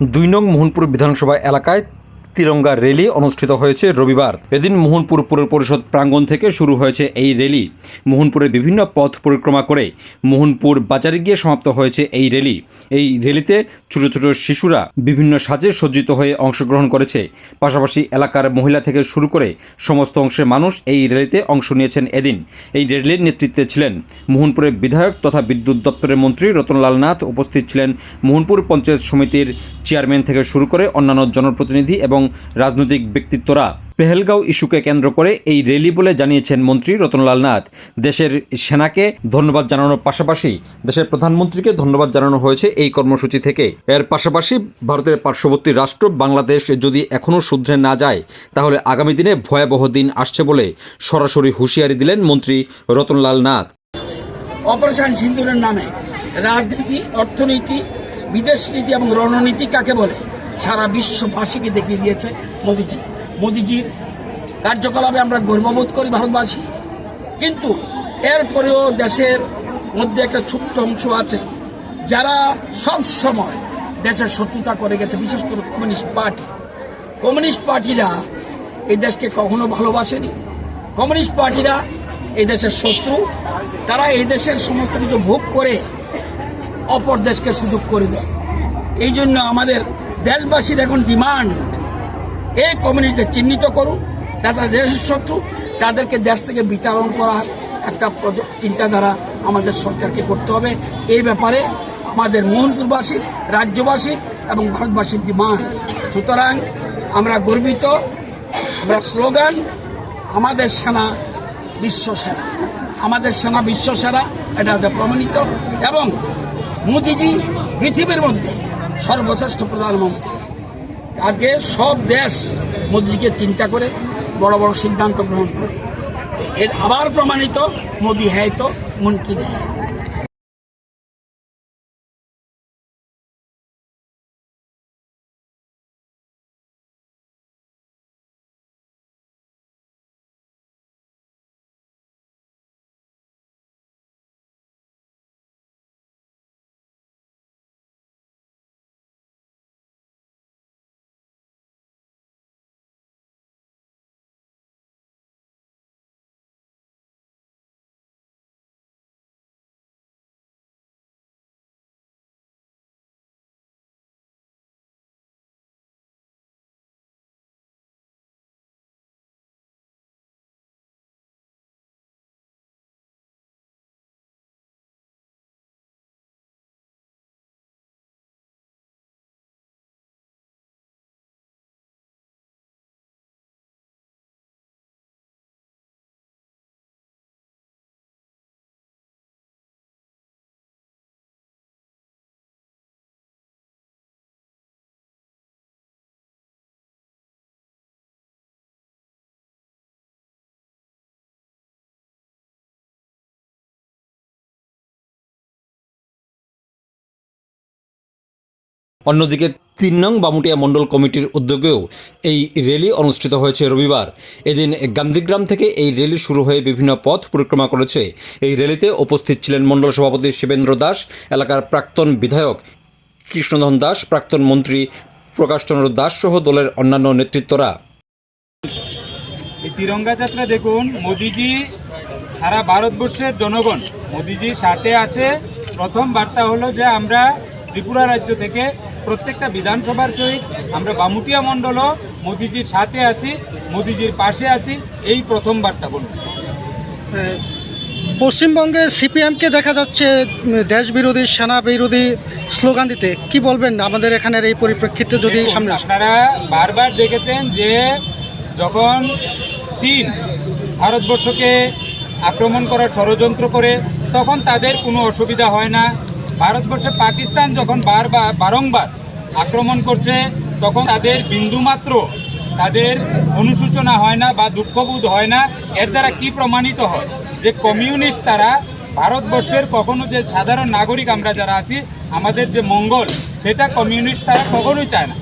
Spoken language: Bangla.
দুই নং মোহনপুর বিধানসভা এলাকায় তিরঙ্গা র্যালি অনুষ্ঠিত হয়েছে রবিবার। এদিন মোহনপুর পুর পরিষদ প্রাঙ্গণ থেকে শুরু হয়েছে এই র্যালি মোহনপুরের বিভিন্ন পথ পরিক্রমা করে মোহনপুর বাজারে গিয়ে সমাপ্ত হয়েছে এই র্যালি এই র্যালিতে ছোট ছোট শিশুরা বিভিন্ন সাজে সজ্জিত হয়ে অংশগ্রহণ করেছে। পাশাপাশি এলাকার মহিলা থেকে শুরু করে সমস্ত অংশের মানুষ এই র্যালিতে অংশ নিয়েছেন এদিন। এই র্যালির নেতৃত্বে ছিলেন মোহনপুরের বিধায়ক তথা বিদ্যুৎ দপ্তরের মন্ত্রী রতনলাল নাথ। উপস্থিত ছিলেন মোহনপুর পঞ্চায়েত সমিতির চেয়ারম্যান থেকে শুরু করে অন্যান্য জনপ্রতিনিধি এবং রাজনৈতিক ব্যক্তিত্বরা পেহেলগাঁও ইস্যুকে কেন্দ্র করে এই র্যালি বলে জানিয়েছেন মন্ত্রী রতনলাল নাথ। দেশের সেনাকে ধন্যবাদ জানানোর পাশাপাশি দেশের প্রধানমন্ত্রীকে ধন্যবাদ জানানো হয়েছে এই কর্মসূচি থেকে। এর পাশাপাশি ভারতের পার্শ্ববর্তী রাষ্ট্র বাংলাদেশ যদি এখনও শুধরে না যায়, তাহলে আগামী দিনে ভয়াবহ দিন আসছে বলে সরাসরি হুঁশিয়ারি দিলেন মন্ত্রী রতনলাল নাথ। অপারেশন সিন্দুরের নামে রাজনীতি, অর্থনীতি বিদেশ নীতি এবং রণনীতি কাকে বলে? সারা বিশ্ববাসীকে দেখিয়ে দিয়েছে মোদিজি। মোদিজির কার্যকলাপে আমরা গর্ববোধ করি ভারতবাসী। কিন্তু এরপরেও দেশের মধ্যে একটা ছোট্ট অংশ আছে, যারা সব সময় দেশের শত্রুতা করে গেছে, বিশেষ করে কমিউনিস্ট পার্টি। কমিউনিস্ট পার্টিরা এই দেশকে কখনো ভালোবাসেনি। কমিউনিস্ট পার্টিরা এই দেশের শত্রু, তারা এই দেশের সমস্ত কিছু ভোগ করে অপর দেশকে সুযোগ করে দেয়। এই জন্য আমাদের দেশবাসীর এখন ডিমান্ড এই কমিউনিটিদের চিহ্নিত করুন তারা দেশের শত্রু, তাদেরকে দেশ থেকে বিতরণ করার একটা চিন্তাধারা আমাদের সরকারকে করতে হবে। এই ব্যাপারে আমাদের মোহনপুরবাসীর, রাজ্যবাসীর এবং ভারতবাসীর ডিমান্ড সুতরাং আমরা গর্বিত, আমরা স্লোগান, আমাদের সেনা বিশ্ব সেনা। আমাদের সেনা বিশ্ব সেনা, এটা প্রমাণিত। এবং মোদিজি, পৃথিবীর মধ্যে সর্বশ্রেষ্ঠ প্রধানমন্ত্রী। আজকে সব দেশ মোদিজিকে চিন্তা করে বড় বড় সিদ্ধান্ত গ্রহণ করে। এর আবার প্রমাণিত মোদি হ্যায় তো মুমকিন হ্যায় অন্যদিকে তিন নং বামুটিয়া মণ্ডল কমিটির উদ্যোগেও এই র্যালি অনুষ্ঠিত হয়েছে রবিবার। এদিন গান্ধীগ্রাম থেকে এই র্যালি শুরু হয়ে বিভিন্ন পথ পরিক্রমা করেছে। এই র্যালিতে উপস্থিত ছিলেন মণ্ডল সভাপতি শিবেন্দ্র দাস, এলাকার প্রাক্তন বিধায়ক কৃষ্ণধন দাস, প্রাক্তন মন্ত্রী প্রকাশচন্দ্র দাস সহ দলের অন্যান্য নেতৃত্বরা। তিরঙ্গা যাত্রা দেখুন, মোদিজি সারা ভারতবর্ষের জনগণ, মোদিজির সাথে আছে। প্রথম বার্তা হলো যে আমরা ত্রিপুরা রাজ্য থেকে প্রত্যেকটা বিধানসভার সহিত আমরা বামুটিয়া মণ্ডলও মোদিজির সাথে আছি মোদিজির পাশে আছি। এই প্রথম বার্তা বলুন। পশ্চিমবঙ্গে সিপিএমকে দেখা যাচ্ছে দেশ বিরোধী সেনা বিরোধী স্লোগান দিতে। কি বলবেন আমাদের এখানের এই পরিপ্রেক্ষিতে যদি সামনে আপনারা বারবার দেখেছেন যে যখন চীন ভারতবর্ষকে আক্রমণ করার ষড়যন্ত্র করে তখন তাদের কোনো অসুবিধা হয় না। ভারতবর্ষে পাকিস্তান যখন বারবার বারংবার আক্রমণ করছে, তখন তাদের বিন্দুমাত্র তাদের অনুসূচনা হয় না বা দুঃখবোধ হয় না। এর দ্বারা কি প্রমাণিত হয়? যে কমিউনিস্ট তারা ভারতবর্ষের কখনো যে সাধারণ নাগরিক আমরা যারা আছি, আমাদের যে মঙ্গল, সেটা কমিউনিস্ট তারা কখনোই চায় না।